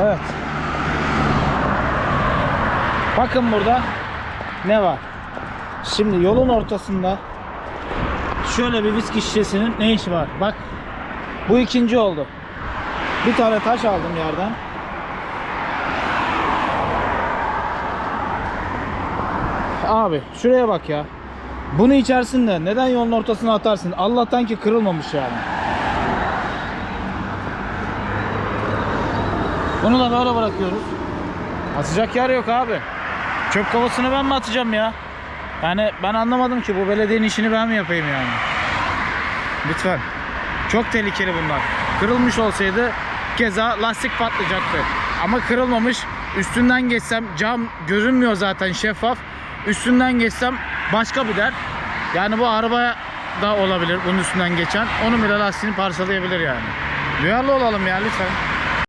Evet. Bakın burada ne var? Şimdi yolun ortasında şöyle bir viski şişesinin ne işi var? Bak. Bu ikinci oldu. Bir tane taş aldım yerden. Abi şuraya bak ya. Bunu içersin de neden yolun ortasına atarsın? Allah'tan ki kırılmamış yani. Bunu da böyle bırakıyoruz. Atacak yer yok abi. Çöp kovasını ben mi atacağım ya? Yani ben anlamadım ki bu belediyenin işini ben mi yapayım yani? Lütfen. Çok tehlikeli bunlar. Kırılmış olsaydı keza lastik patlayacaktı. Ama kırılmamış. Üstünden geçsem cam görünmüyor zaten şeffaf. Üstünden geçsem başka bir der. Yani bu araba da olabilir bunun üstünden geçen. Onun bile lastiğini parçalayabilir yani. Duyarlı olalım ya lütfen.